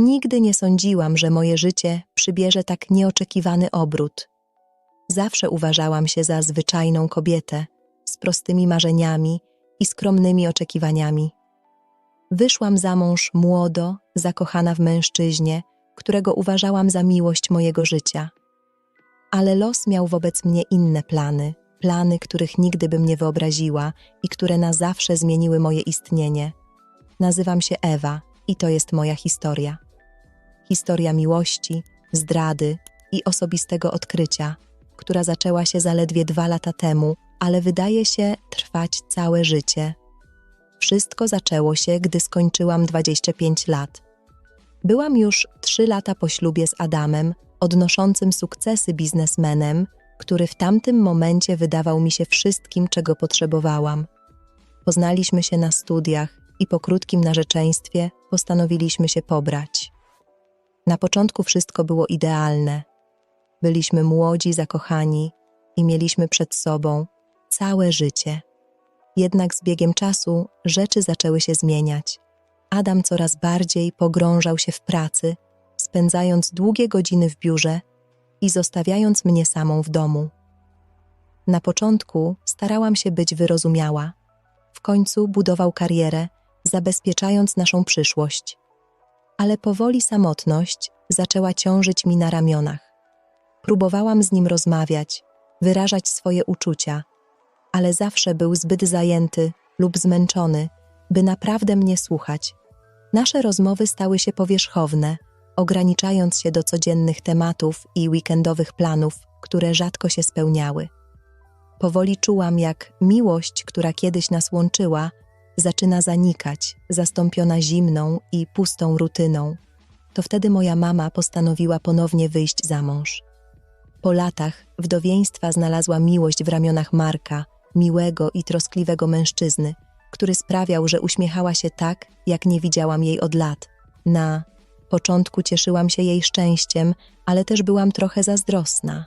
Nigdy nie sądziłam, że moje życie przybierze tak nieoczekiwany obrót. Zawsze uważałam się za zwyczajną kobietę, z prostymi marzeniami i skromnymi oczekiwaniami. Wyszłam za mąż młodo, zakochana w mężczyźnie, którego uważałam za miłość mojego życia. Ale los miał wobec mnie inne plany, plany, których nigdy bym nie wyobraziła i które na zawsze zmieniły moje istnienie. Nazywam się Ewa i to jest moja historia. Historia miłości, zdrady i osobistego odkrycia, która zaczęła się zaledwie dwa lata temu, ale wydaje się trwać całe życie. Wszystko zaczęło się, gdy skończyłam 25 lat. Byłam już trzy lata po ślubie z Adamem, odnoszącym sukcesy biznesmenem, który w tamtym momencie wydawał mi się wszystkim, czego potrzebowałam. Poznaliśmy się na studiach i po krótkim narzeczeństwie postanowiliśmy się pobrać. Na początku wszystko było idealne. Byliśmy młodzi, zakochani i mieliśmy przed sobą całe życie. Jednak z biegiem czasu rzeczy zaczęły się zmieniać. Adam coraz bardziej pogrążał się w pracy, spędzając długie godziny w biurze i zostawiając mnie samą w domu. Na początku starałam się być wyrozumiała. W końcu budował karierę, zabezpieczając naszą przyszłość. Ale powoli samotność zaczęła ciążyć mi na ramionach. Próbowałam z nim rozmawiać, wyrażać swoje uczucia, ale zawsze był zbyt zajęty lub zmęczony, by naprawdę mnie słuchać. Nasze rozmowy stały się powierzchowne, ograniczając się do codziennych tematów i weekendowych planów, które rzadko się spełniały. Powoli czułam, jak miłość, która kiedyś nas łączyła, zaczyna zanikać, zastąpiona zimną i pustą rutyną. To wtedy moja mama postanowiła ponownie wyjść za mąż. Po latach wdowieństwa znalazła miłość w ramionach Marka, miłego i troskliwego mężczyzny, który sprawiał, że uśmiechała się tak, jak nie widziałam jej od lat. Na początku cieszyłam się jej szczęściem, ale też byłam trochę zazdrosna.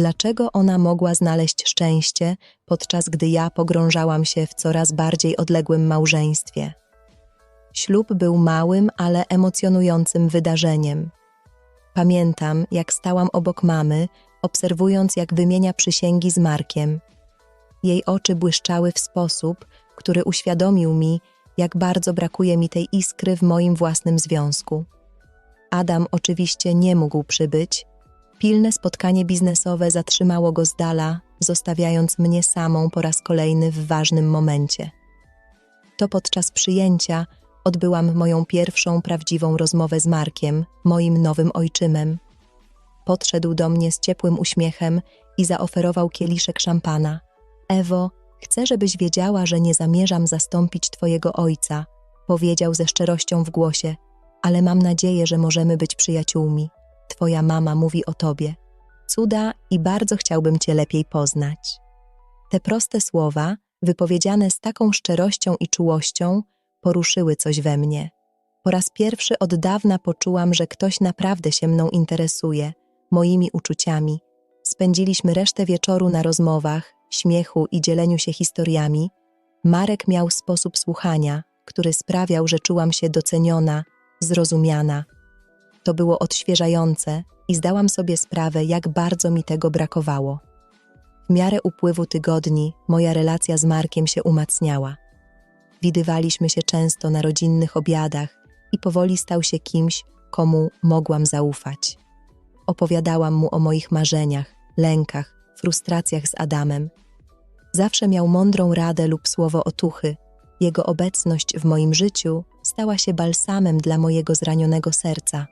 Dlaczego ona mogła znaleźć szczęście, podczas gdy ja pogrążałam się w coraz bardziej odległym małżeństwie? Ślub był małym, ale emocjonującym wydarzeniem. Pamiętam, jak stałam obok mamy, obserwując, jak wymienia przysięgi z Markiem. Jej oczy błyszczały w sposób, który uświadomił mi, jak bardzo brakuje mi tej iskry w moim własnym związku. Adam oczywiście nie mógł przybyć. Pilne spotkanie biznesowe zatrzymało go z dala, zostawiając mnie samą po raz kolejny w ważnym momencie. To podczas przyjęcia odbyłam moją pierwszą prawdziwą rozmowę z Markiem, moim nowym ojczymem. Podszedł do mnie z ciepłym uśmiechem i zaoferował kieliszek szampana. Ewo, chcę, żebyś wiedziała, że nie zamierzam zastąpić twojego ojca, powiedział ze szczerością w głosie, ale mam nadzieję, że możemy być przyjaciółmi. Twoja mama mówi o tobie. Cuda i bardzo chciałbym cię lepiej poznać. Te proste słowa, wypowiedziane z taką szczerością i czułością, poruszyły coś we mnie. Po raz pierwszy od dawna poczułam, że ktoś naprawdę się mną interesuje, moimi uczuciami. Spędziliśmy resztę wieczoru na rozmowach, śmiechu i dzieleniu się historiami. Marek miał sposób słuchania, który sprawiał, że czułam się doceniona, zrozumiana. To było odświeżające i zdałam sobie sprawę, jak bardzo mi tego brakowało. W miarę upływu tygodni moja relacja z Markiem się umacniała. Widywaliśmy się często na rodzinnych obiadach i powoli stał się kimś, komu mogłam zaufać. Opowiadałam mu o moich marzeniach, lękach, frustracjach z Adamem. Zawsze miał mądrą radę lub słowo otuchy. Jego obecność w moim życiu stała się balsamem dla mojego zranionego serca.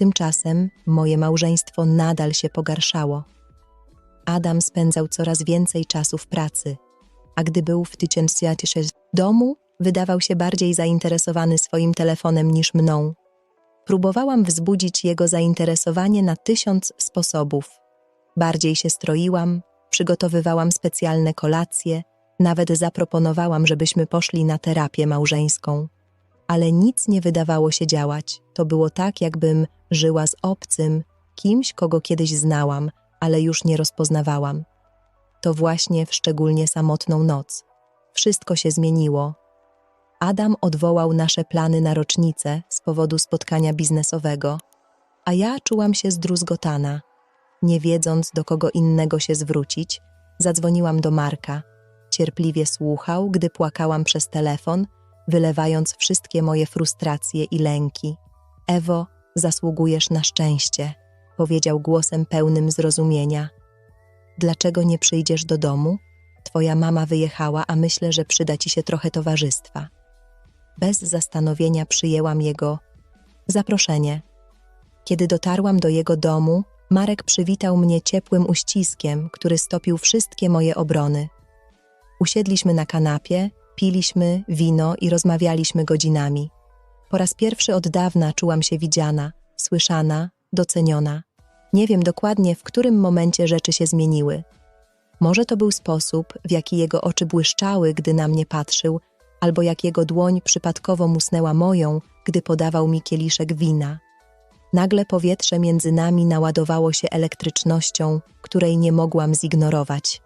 Tymczasem moje małżeństwo nadal się pogarszało. Adam spędzał coraz więcej czasu w pracy, a gdy był w tysiącjatysze domu, wydawał się bardziej zainteresowany swoim telefonem niż mną. Próbowałam wzbudzić jego zainteresowanie na tysiąc sposobów. Bardziej się stroiłam, przygotowywałam specjalne kolacje, nawet zaproponowałam, żebyśmy poszli na terapię małżeńską. Ale nic nie wydawało się działać. To było tak, jakbym żyła z obcym, kimś, kogo kiedyś znałam, ale już nie rozpoznawałam. To właśnie w szczególnie samotną noc. Wszystko się zmieniło. Adam odwołał nasze plany na rocznicę z powodu spotkania biznesowego, a ja czułam się zdruzgotana. Nie wiedząc, do kogo innego się zwrócić, zadzwoniłam do Marka. Cierpliwie słuchał, gdy płakałam przez telefon, wylewając wszystkie moje frustracje i lęki. Ewo, zasługujesz na szczęście, powiedział głosem pełnym zrozumienia. Dlaczego nie przyjdziesz do domu? Twoja mama wyjechała, a myślę, że przyda ci się trochę towarzystwa. Bez zastanowienia przyjęłam jego zaproszenie. Kiedy dotarłam do jego domu, Marek przywitał mnie ciepłym uściskiem, który stopił wszystkie moje obrony. Usiedliśmy na kanapie, piliśmy wino i rozmawialiśmy godzinami. Po raz pierwszy od dawna czułam się widziana, słyszana, doceniona. Nie wiem dokładnie, w którym momencie rzeczy się zmieniły. Może to był sposób, w jaki jego oczy błyszczały, gdy na mnie patrzył, albo jak jego dłoń przypadkowo musnęła moją, gdy podawał mi kieliszek wina. Nagle powietrze między nami naładowało się elektrycznością, której nie mogłam zignorować.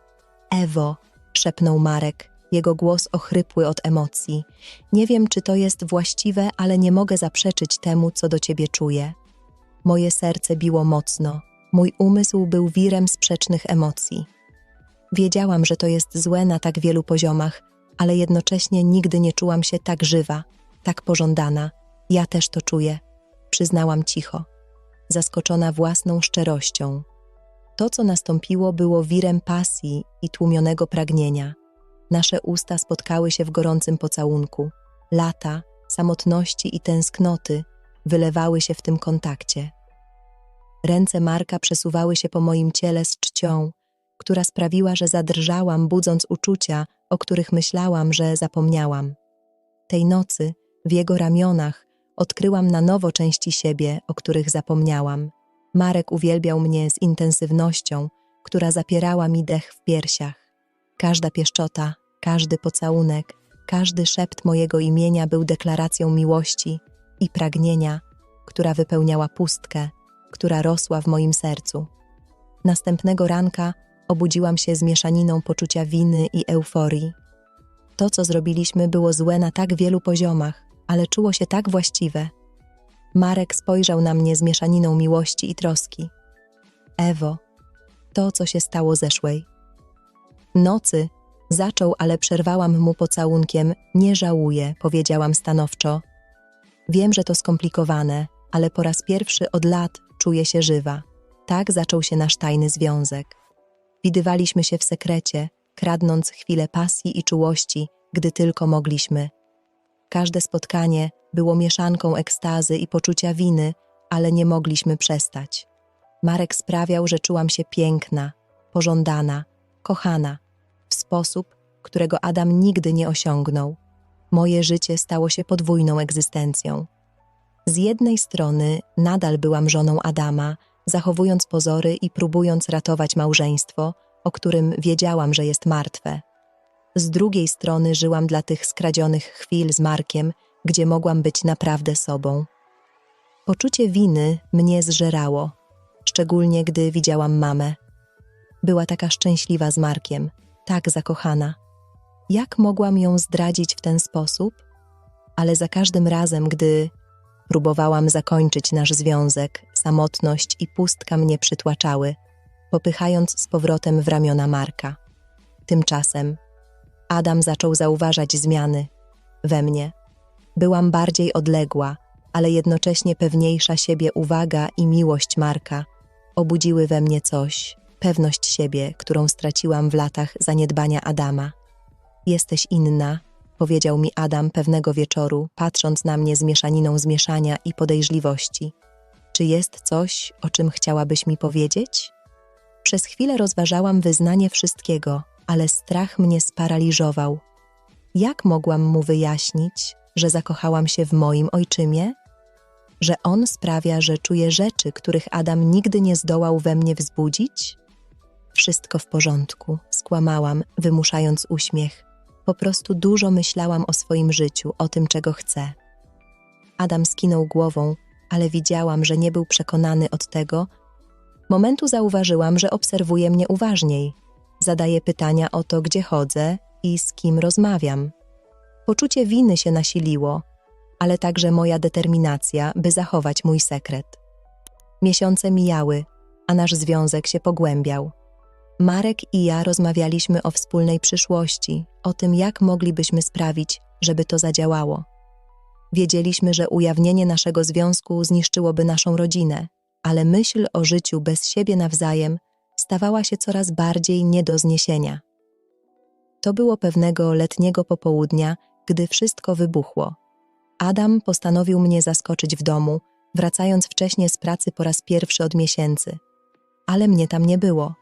Ewo, szepnął Marek, jego głos ochrypły od emocji. Nie wiem, czy to jest właściwe, ale nie mogę zaprzeczyć temu, co do ciebie czuję. Moje serce biło mocno, mój umysł był wirem sprzecznych emocji. Wiedziałam, że to jest złe na tak wielu poziomach, ale jednocześnie nigdy nie czułam się tak żywa, tak pożądana. Ja też to czuję, przyznałam cicho, zaskoczona własną szczerością. To, co nastąpiło, było wirem pasji i tłumionego pragnienia. Nasze usta spotkały się w gorącym pocałunku. Lata, samotności i tęsknoty wylewały się w tym kontakcie. Ręce Marka przesuwały się po moim ciele z czcią, która sprawiła, że zadrżałam, budząc uczucia, o których myślałam, że zapomniałam. Tej nocy, w jego ramionach, odkryłam na nowo części siebie, o których zapomniałam. Marek uwielbiał mnie z intensywnością, która zapierała mi dech w piersiach. Każda pieszczota, każdy pocałunek, każdy szept mojego imienia był deklaracją miłości i pragnienia, która wypełniała pustkę, która rosła w moim sercu. Następnego ranka obudziłam się z mieszaniną poczucia winy i euforii. To, co zrobiliśmy, było złe na tak wielu poziomach, ale czuło się tak właściwe. Marek spojrzał na mnie z mieszaniną miłości i troski. Ewo, to, co się stało zeszłej. Nocy zaczął, ale przerwałam mu pocałunkiem. Nie żałuję, powiedziałam stanowczo. Wiem, że to skomplikowane, ale po raz pierwszy od lat czuję się żywa. Tak zaczął się nasz tajny związek. Widywaliśmy się w sekrecie, kradnąc chwilę pasji i czułości, gdy tylko mogliśmy. Każde spotkanie było mieszanką ekstazy i poczucia winy, ale nie mogliśmy przestać. Marek sprawiał, że czułam się piękna, pożądana, kochana, sposób, którego Adam nigdy nie osiągnął. Moje życie stało się podwójną egzystencją. Z jednej strony nadal byłam żoną Adama, zachowując pozory i próbując ratować małżeństwo, o którym wiedziałam, że jest martwe. Z drugiej strony żyłam dla tych skradzionych chwil z Markiem, gdzie mogłam być naprawdę sobą. Poczucie winy mnie zżerało, szczególnie gdy widziałam mamę. Była taka szczęśliwa z Markiem, tak zakochana. Jak mogłam ją zdradzić w ten sposób? Ale za każdym razem, gdy próbowałam zakończyć nasz związek, samotność i pustka mnie przytłaczały, popychając z powrotem w ramiona Marka. Tymczasem Adam zaczął zauważać zmiany we mnie. Byłam bardziej odległa, ale jednocześnie pewniejsza siebie uwaga i miłość Marka obudziły we mnie coś, pewność siebie, którą straciłam w latach zaniedbania Adama. Jesteś inna, powiedział mi Adam pewnego wieczoru, patrząc na mnie z mieszaniną zmieszania i podejrzliwości. Czy jest coś, o czym chciałabyś mi powiedzieć? Przez chwilę rozważałam wyznanie wszystkiego, ale strach mnie sparaliżował. Jak mogłam mu wyjaśnić, że zakochałam się w moim ojczymie? Że on sprawia, że czuję rzeczy, których Adam nigdy nie zdołał we mnie wzbudzić? Wszystko w porządku, skłamałam, wymuszając uśmiech. Po prostu dużo myślałam o swoim życiu, o tym, czego chcę. Adam skinął głową, ale widziałam, że nie był przekonany od tego. Momentu zauważyłam, że obserwuje mnie uważniej. Zadaje pytania o to, gdzie chodzę i z kim rozmawiam. Poczucie winy się nasiliło, ale także moja determinacja, by zachować mój sekret. Miesiące mijały, a nasz związek się pogłębiał. Marek i ja rozmawialiśmy o wspólnej przyszłości, o tym, jak moglibyśmy sprawić, żeby to zadziałało. Wiedzieliśmy, że ujawnienie naszego związku zniszczyłoby naszą rodzinę, ale myśl o życiu bez siebie nawzajem stawała się coraz bardziej nie do zniesienia. To było pewnego letniego popołudnia, gdy wszystko wybuchło. Adam postanowił mnie zaskoczyć w domu, wracając wcześnie z pracy po raz pierwszy od miesięcy. Ale mnie tam nie było.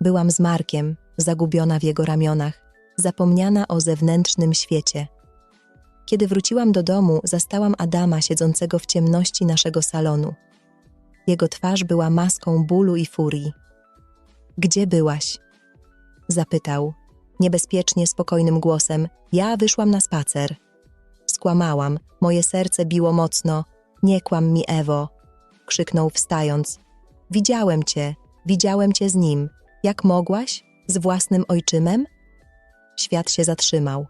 Byłam z Markiem, zagubiona w jego ramionach, zapomniana o zewnętrznym świecie. Kiedy wróciłam do domu, zastałam Adama siedzącego w ciemności naszego salonu. Jego twarz była maską bólu i furii. Gdzie byłaś? Zapytał, niebezpiecznie spokojnym głosem. Ja wyszłam na spacer. Skłamałam, moje serce biło mocno. Nie kłam mi, Ewo. Krzyknął wstając. Widziałem cię, widziałem cię z nim. Jak mogłaś? Z własnym ojczymem? Świat się zatrzymał.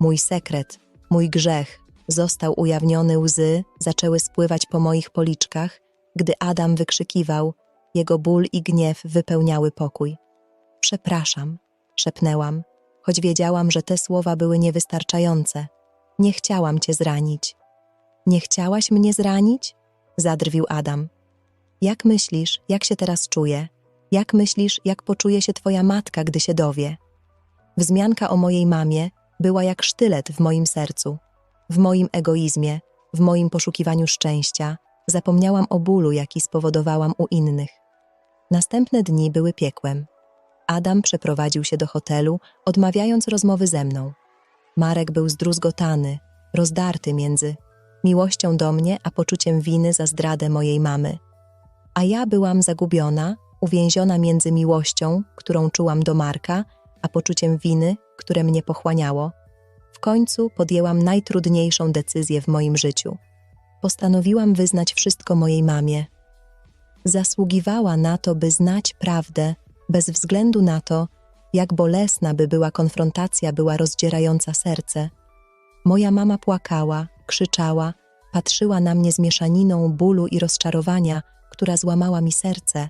Mój sekret, mój grzech został ujawniony, łzy zaczęły spływać po moich policzkach, gdy Adam wykrzykiwał, jego ból i gniew wypełniały pokój. Przepraszam, szepnęłam, choć wiedziałam, że te słowa były niewystarczające. Nie chciałam cię zranić. Nie chciałaś mnie zranić? Zadrwił Adam. Jak myślisz, jak się teraz czuję? Jak myślisz, jak poczuje się twoja matka, gdy się dowie? Wzmianka o mojej mamie była jak sztylet w moim sercu, w moim egoizmie, w moim poszukiwaniu szczęścia. Zapomniałam o bólu, jaki spowodowałam u innych. Następne dni były piekłem. Adam przeprowadził się do hotelu, odmawiając rozmowy ze mną. Marek był zdruzgotany, rozdarty między miłością do mnie a poczuciem winy za zdradę mojej mamy. A ja byłam zagubiona, uwięziona między miłością, którą czułam do Marka, a poczuciem winy, które mnie pochłaniało. W końcu podjęłam najtrudniejszą decyzję w moim życiu. Postanowiłam wyznać wszystko mojej mamie. Zasługiwała na to, by znać prawdę, bez względu na to, jak bolesna by była konfrontacja, była rozdzierająca serce. Moja mama płakała, krzyczała, patrzyła na mnie z mieszaniną bólu i rozczarowania, która złamała mi serce.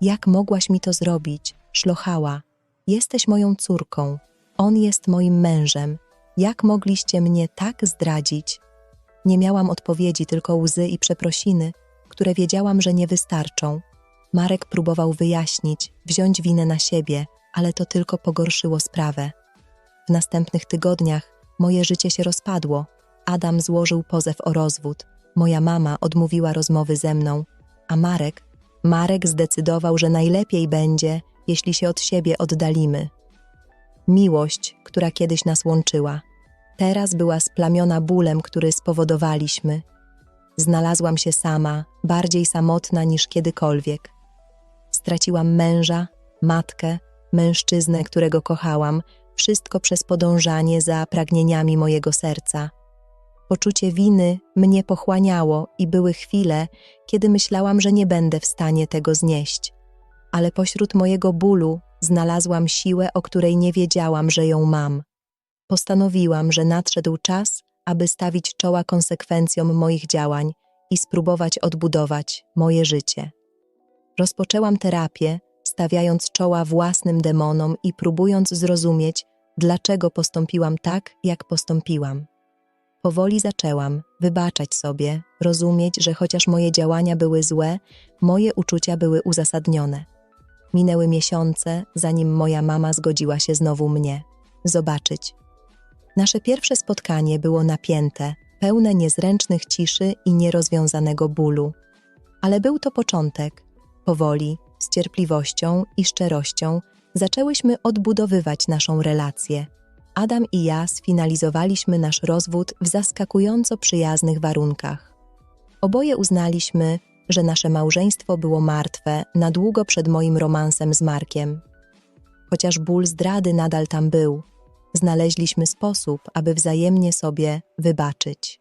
Jak mogłaś mi to zrobić? Szlochała. Jesteś moją córką. On jest moim mężem. Jak mogliście mnie tak zdradzić? Nie miałam odpowiedzi, tylko łzy i przeprosiny, które wiedziałam, że nie wystarczą. Marek próbował wyjaśnić, wziąć winę na siebie, ale to tylko pogorszyło sprawę. W następnych tygodniach moje życie się rozpadło. Adam złożył pozew o rozwód. Moja mama odmówiła rozmowy ze mną, a Marek, Marek zdecydował, że najlepiej będzie, jeśli się od siebie oddalimy. Miłość, która kiedyś nas łączyła, teraz była splamiona bólem, który spowodowaliśmy. Znalazłam się sama, bardziej samotna niż kiedykolwiek. Straciłam męża, matkę, mężczyznę, którego kochałam, wszystko przez podążanie za pragnieniami mojego serca. Poczucie winy mnie pochłaniało i były chwile, kiedy myślałam, że nie będę w stanie tego znieść. Ale pośród mojego bólu znalazłam siłę, o której nie wiedziałam, że ją mam. Postanowiłam, że nadszedł czas, aby stawić czoła konsekwencjom moich działań i spróbować odbudować moje życie. Rozpoczęłam terapię, stawiając czoła własnym demonom i próbując zrozumieć, dlaczego postąpiłam tak, jak postąpiłam. Powoli zaczęłam wybaczać sobie, rozumieć, że chociaż moje działania były złe, moje uczucia były uzasadnione. Minęły miesiące, zanim moja mama zgodziła się znowu mnie zobaczyć. Nasze pierwsze spotkanie było napięte, pełne niezręcznych ciszy i nierozwiązanego bólu. Ale był to początek. Powoli, z cierpliwością i szczerością zaczęłyśmy odbudowywać naszą relację. Adam i ja sfinalizowaliśmy nasz rozwód w zaskakująco przyjaznych warunkach. Oboje uznaliśmy, że nasze małżeństwo było martwe na długo przed moim romansem z Markiem. Chociaż ból zdrady nadal tam był, znaleźliśmy sposób, aby wzajemnie sobie wybaczyć.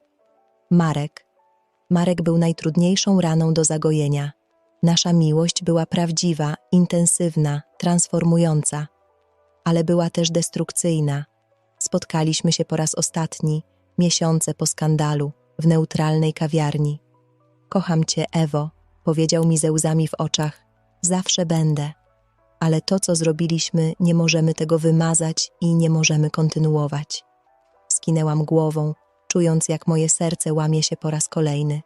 Marek. Marek był najtrudniejszą raną do zagojenia. Nasza miłość była prawdziwa, intensywna, transformująca, ale była też destrukcyjna. Spotkaliśmy się po raz ostatni, miesiące po skandalu, w neutralnej kawiarni. Kocham cię, Ewo, powiedział mi ze łzami w oczach. Zawsze będę. Ale to, co zrobiliśmy, nie możemy tego wymazać i nie możemy kontynuować. Skinęłam głową, czując, jak moje serce łamie się po raz kolejny.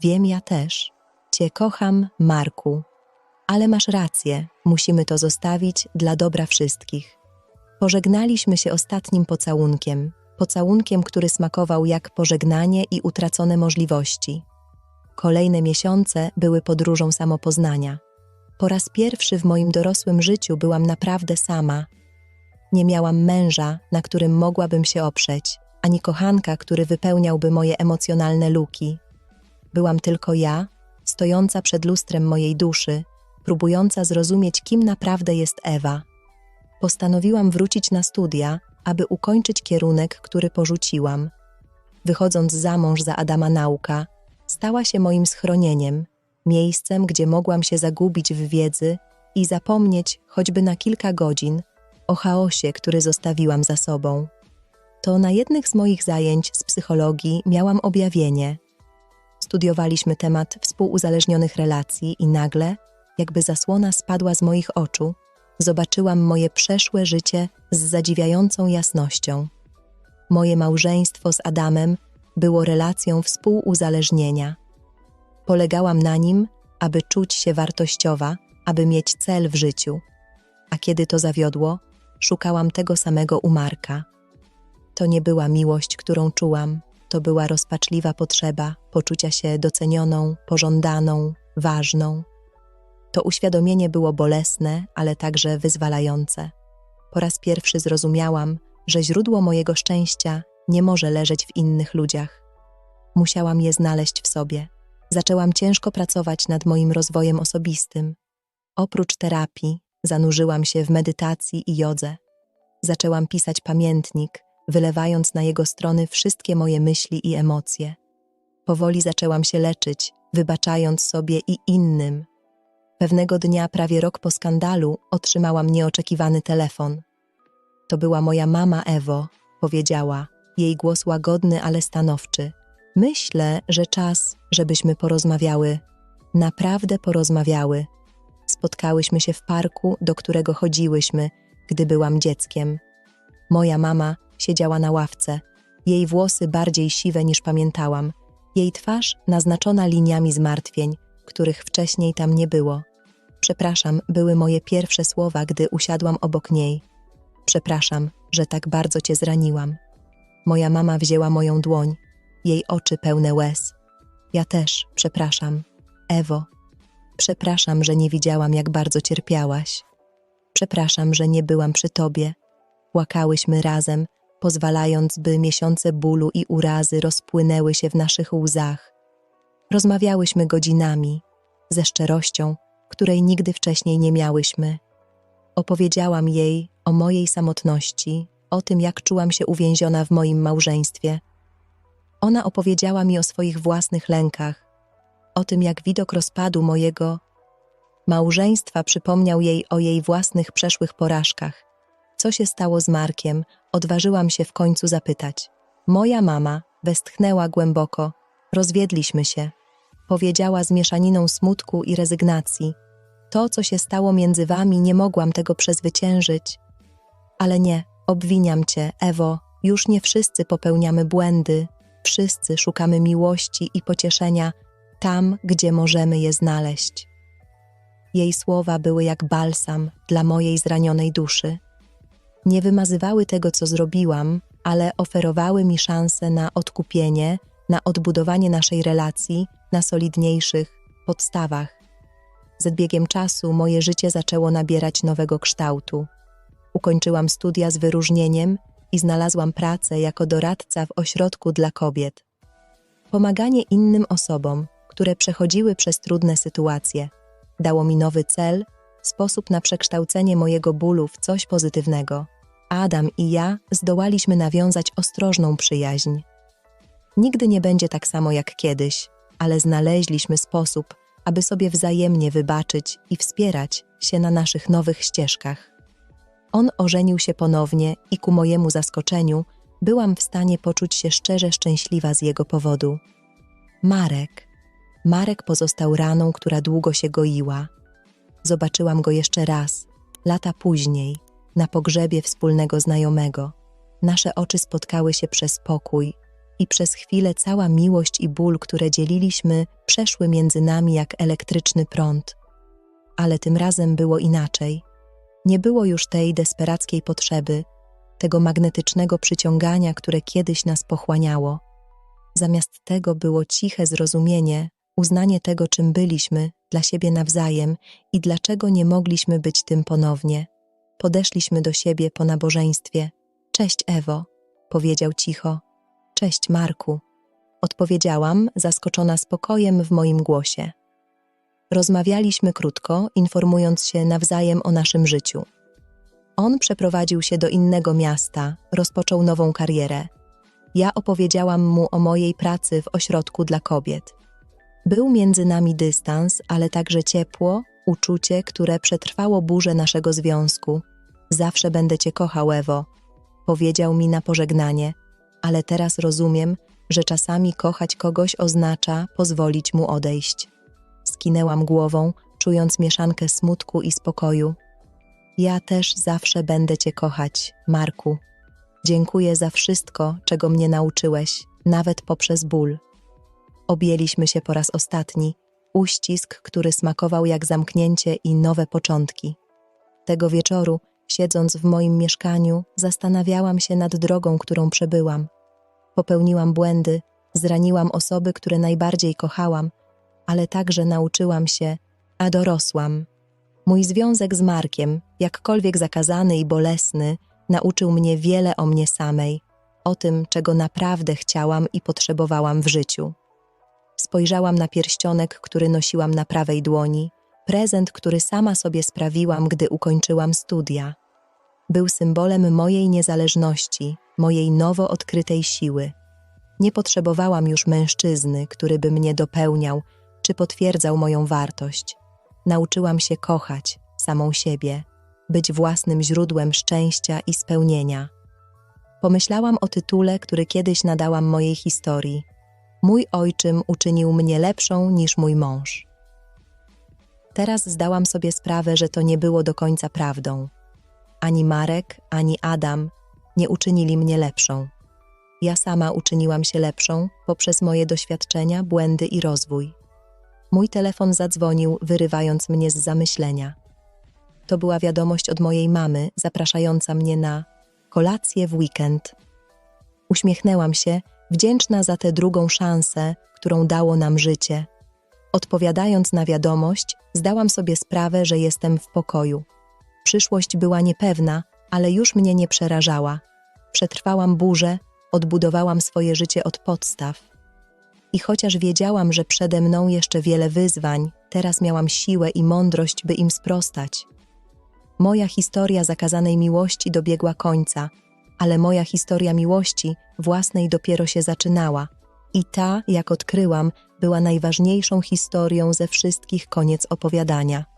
Wiem ja też. Cię kocham, Marku. Ale masz rację, musimy to zostawić dla dobra wszystkich. Pożegnaliśmy się ostatnim pocałunkiem, pocałunkiem, który smakował jak pożegnanie i utracone możliwości. Kolejne miesiące były podróżą samopoznania. Po raz pierwszy w moim dorosłym życiu byłam naprawdę sama. Nie miałam męża, na którym mogłabym się oprzeć, ani kochanka, który wypełniałby moje emocjonalne luki. Byłam tylko ja, stojąca przed lustrem mojej duszy, próbująca zrozumieć, kim naprawdę jest Ewa. Postanowiłam wrócić na studia, aby ukończyć kierunek, który porzuciłam. Wychodząc za mąż za Adama Nauka, stała się moim schronieniem, miejscem, gdzie mogłam się zagubić w wiedzy i zapomnieć choćby na kilka godzin o chaosie, który zostawiłam za sobą. To na jednych z moich zajęć z psychologii miałam objawienie. Studiowaliśmy temat współuzależnionych relacji i nagle, jakby zasłona spadła z moich oczu, zobaczyłam moje przeszłe życie z zadziwiającą jasnością. Moje małżeństwo z Adamem było relacją współuzależnienia. Polegałam na nim, aby czuć się wartościowa, aby mieć cel w życiu. A kiedy to zawiodło, szukałam tego samego u Marka. To nie była miłość, którą czułam, to była rozpaczliwa potrzeba poczucia się docenioną, pożądaną, ważną. To uświadomienie było bolesne, ale także wyzwalające. Po raz pierwszy zrozumiałam, że źródło mojego szczęścia nie może leżeć w innych ludziach. Musiałam je znaleźć w sobie. Zaczęłam ciężko pracować nad moim rozwojem osobistym. Oprócz terapii, zanurzyłam się w medytacji i jodze. Zaczęłam pisać pamiętnik, wylewając na jego strony wszystkie moje myśli i emocje. Powoli zaczęłam się leczyć, wybaczając sobie i innym. Pewnego dnia, prawie rok po skandalu, otrzymałam nieoczekiwany telefon. To była moja mama Ewo, powiedziała, jej głos łagodny, ale stanowczy. Myślę, że czas, żebyśmy porozmawiały. Naprawdę porozmawiały. Spotkałyśmy się w parku, do którego chodziłyśmy, gdy byłam dzieckiem. Moja mama siedziała na ławce, jej włosy bardziej siwe niż pamiętałam, jej twarz naznaczona liniami zmartwień, których wcześniej tam nie było. Przepraszam, były moje pierwsze słowa, gdy usiadłam obok niej. Przepraszam, że tak bardzo cię zraniłam. Moja mama wzięła moją dłoń, jej oczy pełne łez. Ja też, przepraszam. Ewo, przepraszam, że nie widziałam, jak bardzo cierpiałaś. Przepraszam, że nie byłam przy tobie. Płakałyśmy razem, pozwalając, by miesiące bólu i urazy rozpłynęły się w naszych łzach. Rozmawiałyśmy godzinami, ze szczerością, której nigdy wcześniej nie miałyśmy. Opowiedziałam jej o mojej samotności, o tym, jak czułam się uwięziona w moim małżeństwie. Ona opowiedziała mi o swoich własnych lękach, o tym, jak widok rozpadu mojego małżeństwa przypomniał jej o jej własnych przeszłych porażkach. Co się stało z Markiem, odważyłam się w końcu zapytać. Moja mama westchnęła głęboko, rozwiedliśmy się. Powiedziała z mieszaniną smutku i rezygnacji. To, co się stało między wami, nie mogłam tego przezwyciężyć. Ale nie, obwiniam cię, Ewo, już nie wszyscy popełniamy błędy, wszyscy szukamy miłości i pocieszenia tam, gdzie możemy je znaleźć. Jej słowa były jak balsam dla mojej zranionej duszy. Nie wymazywały tego, co zrobiłam, ale oferowały mi szansę na odkupienie, na odbudowanie naszej relacji na solidniejszych podstawach. Z biegiem czasu moje życie zaczęło nabierać nowego kształtu. Ukończyłam studia z wyróżnieniem i znalazłam pracę jako doradca w ośrodku dla kobiet. Pomaganie innym osobom, które przechodziły przez trudne sytuacje, dało mi nowy cel, sposób na przekształcenie mojego bólu w coś pozytywnego. Adam i ja zdołaliśmy nawiązać ostrożną przyjaźń. Nigdy nie będzie tak samo jak kiedyś, ale znaleźliśmy sposób, aby sobie wzajemnie wybaczyć i wspierać się na naszych nowych ścieżkach. On ożenił się ponownie i ku mojemu zaskoczeniu byłam w stanie poczuć się szczerze szczęśliwa z jego powodu. Marek. Marek pozostał raną, która długo się goiła. Zobaczyłam go jeszcze raz, lata później, na pogrzebie wspólnego znajomego. Nasze oczy spotkały się przez pokój i przez chwilę cała miłość i ból, które dzieliliśmy, przeszły między nami jak elektryczny prąd. Ale tym razem było inaczej. Nie było już tej desperackiej potrzeby, tego magnetycznego przyciągania, które kiedyś nas pochłaniało. Zamiast tego było ciche zrozumienie, uznanie tego, czym byliśmy, dla siebie nawzajem i dlaczego nie mogliśmy być tym ponownie. Podeszliśmy do siebie po nabożeństwie. Cześć, Ewo, powiedział cicho. Cześć, Marku. Odpowiedziałam, zaskoczona spokojem w moim głosie. Rozmawialiśmy krótko, informując się nawzajem o naszym życiu. On przeprowadził się do innego miasta, rozpoczął nową karierę. Ja opowiedziałam mu o mojej pracy w ośrodku dla kobiet. Był między nami dystans, ale także ciepło, uczucie, które przetrwało burzę naszego związku. Zawsze będę cię kochał, Ewo, powiedział mi na pożegnanie, ale teraz rozumiem, że czasami kochać kogoś oznacza pozwolić mu odejść. Skinęłam głową, czując mieszankę smutku i spokoju. Ja też zawsze będę Cię kochać, Marku. Dziękuję za wszystko, czego mnie nauczyłeś, nawet poprzez ból. Objęliśmy się po raz ostatni, uścisk, który smakował jak zamknięcie i nowe początki. Tego wieczoru, siedząc w moim mieszkaniu, zastanawiałam się nad drogą, którą przebyłam. Popełniłam błędy, zraniłam osoby, które najbardziej kochałam, ale także nauczyłam się, a dorosłam. Mój związek z Markiem, jakkolwiek zakazany i bolesny, nauczył mnie wiele o mnie samej, o tym, czego naprawdę chciałam i potrzebowałam w życiu. Spojrzałam na pierścionek, który nosiłam na prawej dłoni, prezent, który sama sobie sprawiłam, gdy ukończyłam studia. Był symbolem mojej niezależności, mojej nowo odkrytej siły. Nie potrzebowałam już mężczyzny, który by mnie dopełniał czy potwierdzał moją wartość. Nauczyłam się kochać samą siebie, być własnym źródłem szczęścia i spełnienia. Pomyślałam o tytule, który kiedyś nadałam mojej historii. Mój ojczym uczynił mnie lepszą niż mój mąż. Teraz zdałam sobie sprawę, że to nie było do końca prawdą. Ani Marek, ani Adam nie uczynili mnie lepszą. Ja sama uczyniłam się lepszą poprzez moje doświadczenia, błędy i rozwój. Mój telefon zadzwonił, wyrywając mnie z zamyślenia. To była wiadomość od mojej mamy, zapraszająca mnie na kolację w weekend. Uśmiechnęłam się, wdzięczna za tę drugą szansę, którą dało nam życie. Odpowiadając na wiadomość, zdałam sobie sprawę, że jestem w pokoju. Przyszłość była niepewna, ale już mnie nie przerażała. Przetrwałam burzę, odbudowałam swoje życie od podstaw. I chociaż wiedziałam, że przede mną jeszcze wiele wyzwań, teraz miałam siłę i mądrość, by im sprostać. Moja historia zakazanej miłości dobiegła końca, ale moja historia miłości własnej dopiero się zaczynała. I ta, jak odkryłam, była najważniejszą historią ze wszystkich koniec opowiadania.